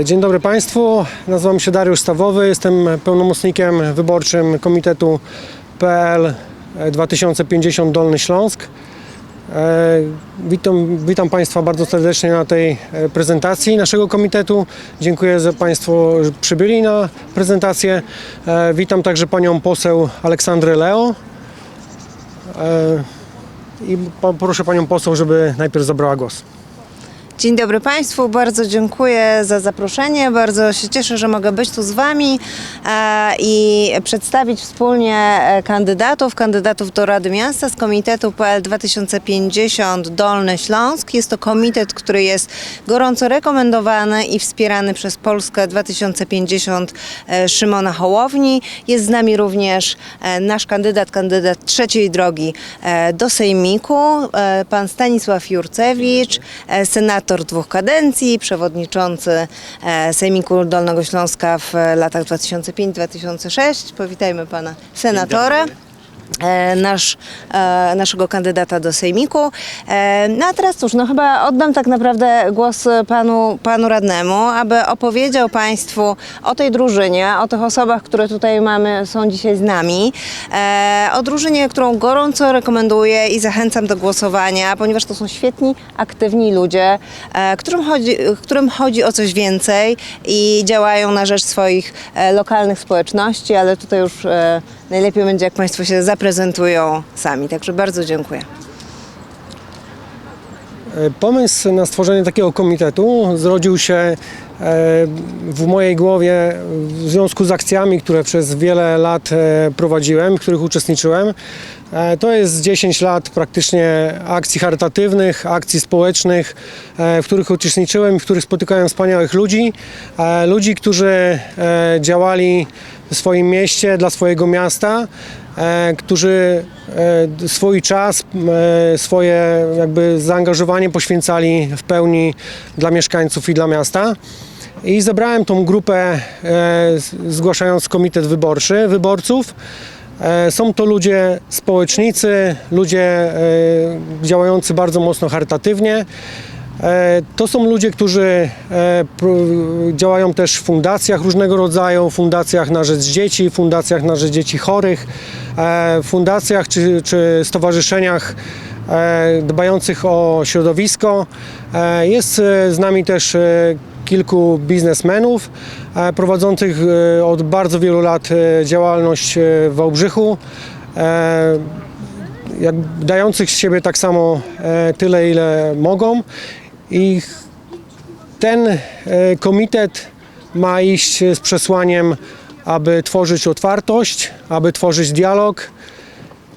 E, Dzień dobry Państwu, nazywam się Dariusz Stawowy, jestem pełnomocnikiem wyborczym Komitetu PL 2050 Dolny Śląsk. E, Witam, witam Państwa bardzo serdecznie na tej e, prezentacji naszego komitetu. Dziękuję, że Państwo przybyli na prezentację. Witam także Panią poseł Aleksandrę Leo. I proszę Panią poseł, żeby najpierw zabrała głos. Dzień dobry Państwu, bardzo dziękuję za zaproszenie. Bardzo się cieszę, że mogę być tu z Wami e, i przedstawić wspólnie e, kandydatów, kandydatów do Rady Miasta z Komitetu PL 2050 Dolny Śląsk. Jest to komitet, który jest gorąco rekomendowany i wspierany przez Polskę 2050 e, Szymona Hołowni. Jest z nami również nasz kandydat, kandydat trzeciej drogi do Sejmiku, pan Stanisław Jurcewicz, e, senator dwóch kadencji, przewodniczący e, Sejmiku Dolnego Śląska w e, latach 2005-2006. Powitajmy pana senatora. E, Nasz, e, naszego kandydata do Sejmiku. E, No a teraz cóż, no chyba oddam tak naprawdę głos panu, panu radnemu, aby opowiedział Państwu o tej drużynie, o tych osobach, które tutaj mamy, są dzisiaj z nami, o drużynie, którą gorąco rekomenduję i zachęcam do głosowania, ponieważ to są świetni, aktywni ludzie, którym chodzi, którym chodzi o coś więcej i działają na rzecz swoich lokalnych społeczności, ale tutaj już najlepiej będzie, jak Państwo się zaprezentują sami. Także bardzo dziękuję. E, Pomysł na stworzenie takiego komitetu zrodził się e, w mojej głowie w związku z akcjami, które przez wiele lat e, prowadziłem, w których uczestniczyłem. To jest 10 lat praktycznie akcji charytatywnych, akcji społecznych, w których uczestniczyłem, w których spotykałem wspaniałych ludzi. Ludzi, którzy działali w swoim mieście, dla swojego miasta, którzy e, swój czas, e, swoje jakby zaangażowanie poświęcali w pełni dla mieszkańców i dla miasta. I zebrałem tą grupę, e, zgłaszając komitet wyborczy, wyborców. E, Są to ludzie społecznicy, ludzie e, działający bardzo mocno charytatywnie. E, To są ludzie, którzy e, działają też w fundacjach różnego rodzaju, fundacjach na rzecz dzieci, fundacjach na rzecz dzieci chorych, e, fundacjach czy, czy stowarzyszeniach dbających o środowisko. Jest z nami też kilku biznesmenów prowadzących od bardzo wielu lat działalność w Wałbrzychu jak, dających z siebie tak samo tyle, ile mogą. I ten e, komitet ma iść z przesłaniem, aby tworzyć otwartość, aby tworzyć dialog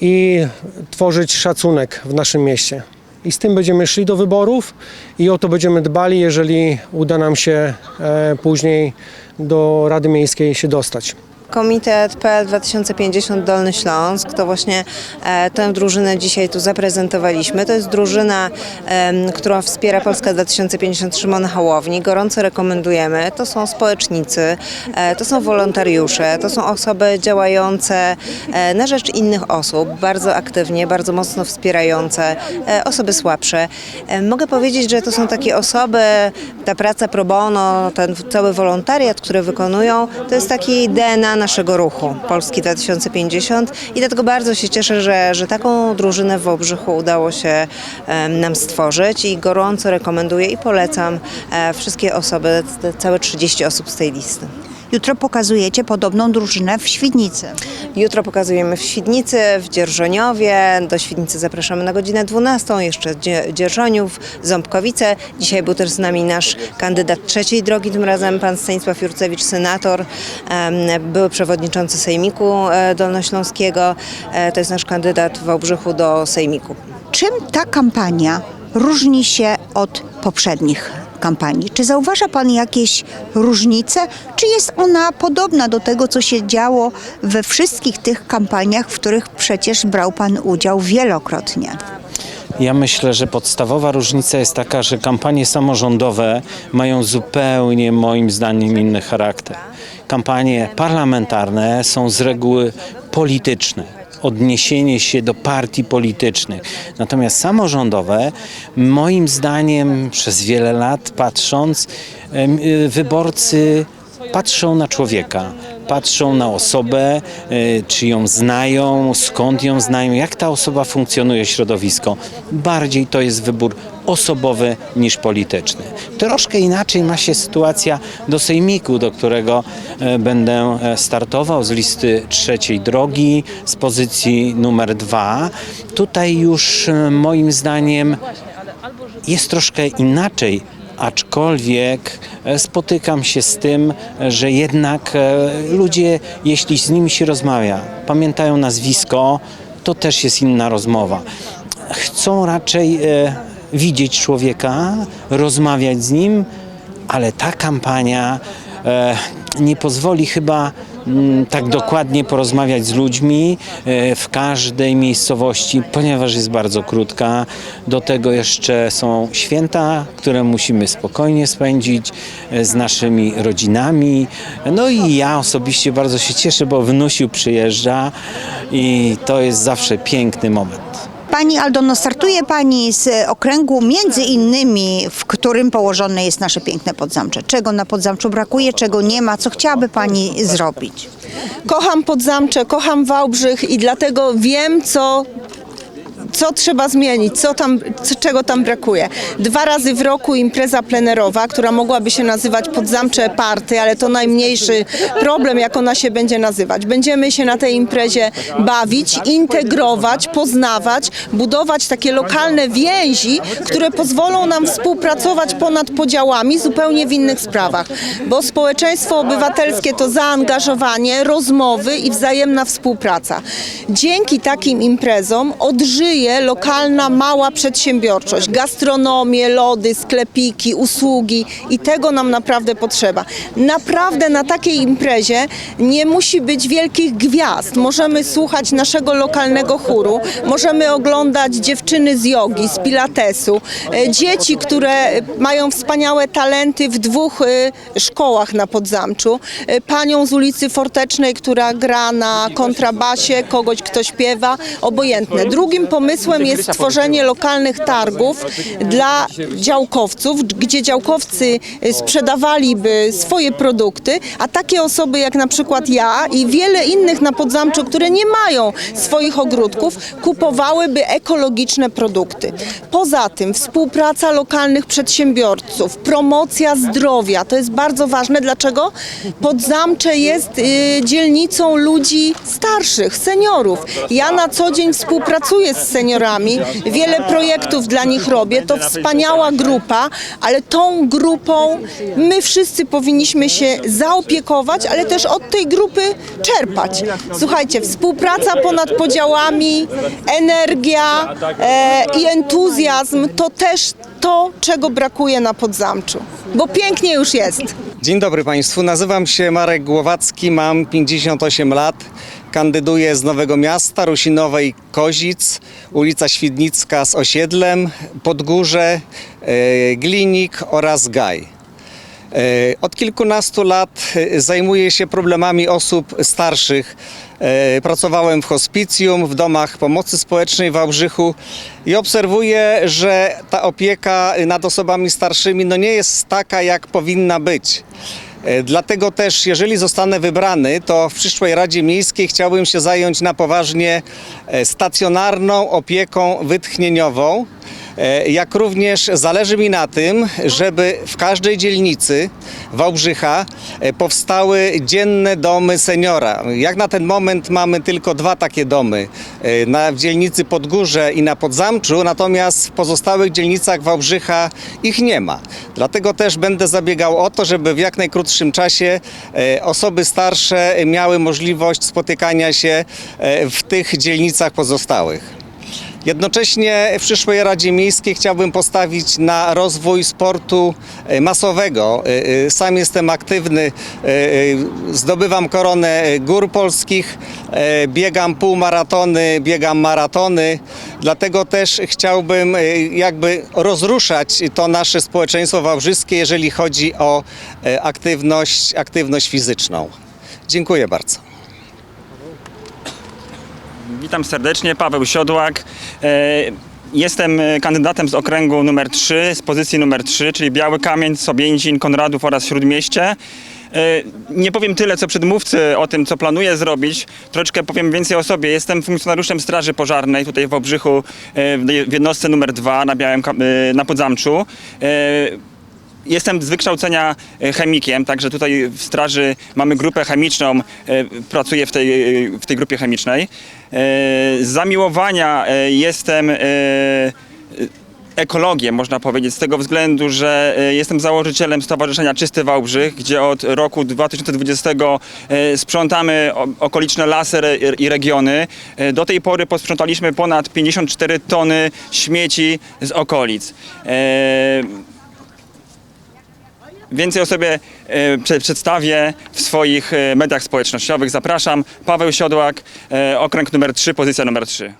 i tworzyć szacunek w naszym mieście. I z tym będziemy szli do wyborów i o to będziemy dbali, jeżeli uda nam się e, później do Rady Miejskiej się dostać. Komitet PL 2050 Dolny Śląsk, to właśnie e, tę drużynę dzisiaj tu zaprezentowaliśmy. To jest drużyna, em, którą wspiera Polska 2050 Szymona Hołowni. Gorąco rekomendujemy. To są społecznicy, e, to są wolontariusze, to są osoby działające e, na rzecz innych osób, bardzo aktywnie, bardzo mocno wspierające e, osoby słabsze. E, mogę powiedzieć, że to są takie osoby, ta praca pro bono, ten cały wolontariat, który wykonują, to jest taki DNA naszego ruchu Polski 2050 i dlatego bardzo się cieszę, że, że taką drużynę w Wałbrzychu udało się nam stworzyć i gorąco rekomenduję i polecam e, wszystkie osoby, całe 30 osób z tej listy. Jutro pokazujecie podobną drużynę w Świdnicy. Jutro pokazujemy w Świdnicy, w Dzierżoniowie. Do Świdnicy zapraszamy na godzinę 12. Jeszcze Dzie- Dzierżoniów, Ząbkowice. Dzisiaj był też z nami nasz kandydat trzeciej drogi, tym razem pan Stanisław Jurcewicz, senator, były przewodniczący Sejmiku e, Dolnośląskiego. E, To jest nasz kandydat w Wałbrzychu do Sejmiku. Czym ta kampania różni się od poprzednich kampanii? Czy zauważa Pan jakieś różnice? Czy jest ona podobna do tego, co się działo we wszystkich tych kampaniach, w których przecież brał Pan udział wielokrotnie? Ja myślę, że podstawowa różnica jest taka, że kampanie samorządowe mają zupełnie moim zdaniem inny charakter. Kampanie parlamentarne są z reguły polityczne. Odniesienie się do partii politycznych. Natomiast samorządowe, moim zdaniem, przez wiele lat patrząc, y, wyborcy patrzą na człowieka, patrzą na osobę, y, czy ją znają, skąd ją znają, jak ta osoba funkcjonuje w środowisku. Bardziej to jest wybór osobowy niż polityczny. Troszkę inaczej ma się sytuacja do sejmiku, do którego e, będę e, startował z listy trzeciej drogi, z pozycji numer dwa. Tutaj już e, moim zdaniem jest troszkę inaczej, aczkolwiek e, spotykam się z tym, że jednak e, ludzie, jeśli z nimi się rozmawia, pamiętają nazwisko, to też jest inna rozmowa. Chcą raczej e, widzieć człowieka, rozmawiać z nim, ale ta kampania nie pozwoli chyba tak dokładnie porozmawiać z ludźmi e, w każdej miejscowości, ponieważ jest bardzo krótka. Do tego jeszcze są święta, które musimy spokojnie spędzić e, z naszymi rodzinami. No i ja osobiście bardzo się cieszę, bo wnusiu przyjeżdża i to jest zawsze piękny moment. Pani Aldono, startuje Pani z okręgu między innymi, w którym położone jest nasze piękne Podzamcze. Czego na Podzamczu brakuje, czego nie ma, co chciałaby Pani zrobić? Kocham Podzamcze, kocham Wałbrzych i dlatego wiem, co co trzeba zmienić, co tam, czego tam brakuje. Dwa razy w roku impreza plenerowa, która mogłaby się nazywać Podzamcze Party, ale to najmniejszy problem, jak ona się będzie nazywać. Będziemy się na tej imprezie bawić, integrować, poznawać, budować takie lokalne więzi, które pozwolą nam współpracować ponad podziałami zupełnie w innych sprawach. Bo społeczeństwo obywatelskie to zaangażowanie, rozmowy i wzajemna współpraca. Dzięki takim imprezom odżyje lokalna mała przedsiębiorczość, gastronomię, lody, sklepiki, usługi i tego nam naprawdę potrzeba. Naprawdę na takiej imprezie nie musi być wielkich gwiazd. Możemy słuchać naszego lokalnego chóru, możemy oglądać dziewczyny z jogi, z pilatesu, e, dzieci, które mają wspaniałe talenty w dwóch e, szkołach na Podzamczu, e, panią z ulicy Fortecznej, która gra na kontrabasie, kogoś, kto śpiewa, obojętne. Drugim pomysłem jest stworzenie lokalnych targów dla działkowców, gdzie działkowcy e, sprzedawaliby swoje produkty, a takie osoby jak na przykład ja i wiele innych na Podzamczu, które nie mają swoich ogródków, kupowałyby ekologiczne produkty. Poza tym współpraca lokalnych przedsiębiorców, promocja zdrowia, to jest bardzo ważne. Dlaczego? Podzamcze jest y, dzielnicą ludzi starszych, seniorów. Ja na co dzień współpracuję z seniorami, wiele projektów dla nich robię. To wspaniała grupa, ale tą grupą my wszyscy powinniśmy się zaopiekować, ale też od tej grupy czerpać. Słuchajcie, współpraca ponad podziałami, energia e, i entuzjazm to też to, czego brakuje na Podzamczu. Bo pięknie już jest. Dzień dobry Państwu, nazywam się Marek Głowacki, mam 58 lat, kandyduję z Nowego Miasta, Rusinowej Kozic, ulica Świdnicka z osiedlem, Podgórze, e, Glinik oraz Gaj. E, Od kilkunastu lat e, zajmuję się problemami osób starszych. Pracowałem w hospicjum, w domach pomocy społecznej w Wałbrzychu i obserwuję, że ta opieka nad osobami starszymi no nie jest taka, jak powinna być. E, Dlatego też, jeżeli zostanę wybrany, to w przyszłej Radzie Miejskiej chciałbym się zająć na poważnie e, stacjonarną opieką wytchnieniową. E, Jak również zależy mi na tym, żeby w każdej dzielnicy Wałbrzycha e, powstały dzienne domy seniora. Jak na ten moment mamy tylko dwa takie domy e, na, w dzielnicy Podgórze i na Podzamczu, natomiast w pozostałych dzielnicach Wałbrzycha ich nie ma. Dlatego też będę zabiegał o to, żeby w jak najkrótszym czasie osoby starsze miały możliwość spotykania się w tych dzielnicach pozostałych. Jednocześnie w przyszłej Radzie Miejskiej chciałbym postawić na rozwój sportu e, masowego. E, e, Sam jestem aktywny, zdobywam koronę gór polskich, biegam półmaratony, biegam maratony. Dlatego też chciałbym jakby rozruszać to nasze społeczeństwo wałbrzyskie, jeżeli chodzi o aktywność, aktywność fizyczną. Dziękuję bardzo. Witam serdecznie, Paweł Siodłak. E, Jestem e, kandydatem z okręgu numer 3, z pozycji numer 3, czyli Biały Kamień, Sobięcin, Konradów oraz Śródmieście. E, Nie powiem tyle, co przedmówcy o tym, co planuję zrobić. Troszeczkę powiem więcej o sobie. Jestem funkcjonariuszem Straży Pożarnej tutaj w Obrzychu, w jednostce numer 2 na, Białym, na Podzamczu. Jestem z wykształcenia e, chemikiem, także tutaj w straży mamy grupę chemiczną, e, pracuję w tej, e, w tej grupie chemicznej. Z zamiłowania jestem ekologiem, można powiedzieć, z tego względu, że jestem założycielem Stowarzyszenia Czysty Wałbrzych, gdzie od roku 2020 e, sprzątamy okoliczne lasy i regiony. Do tej pory posprzątaliśmy ponad 54 tony śmieci z okolic. Więcej o sobie e, prze- przedstawię w swoich e, mediach społecznościowych. Zapraszam. Paweł Siodłak, e, okręg numer 3, pozycja numer 3.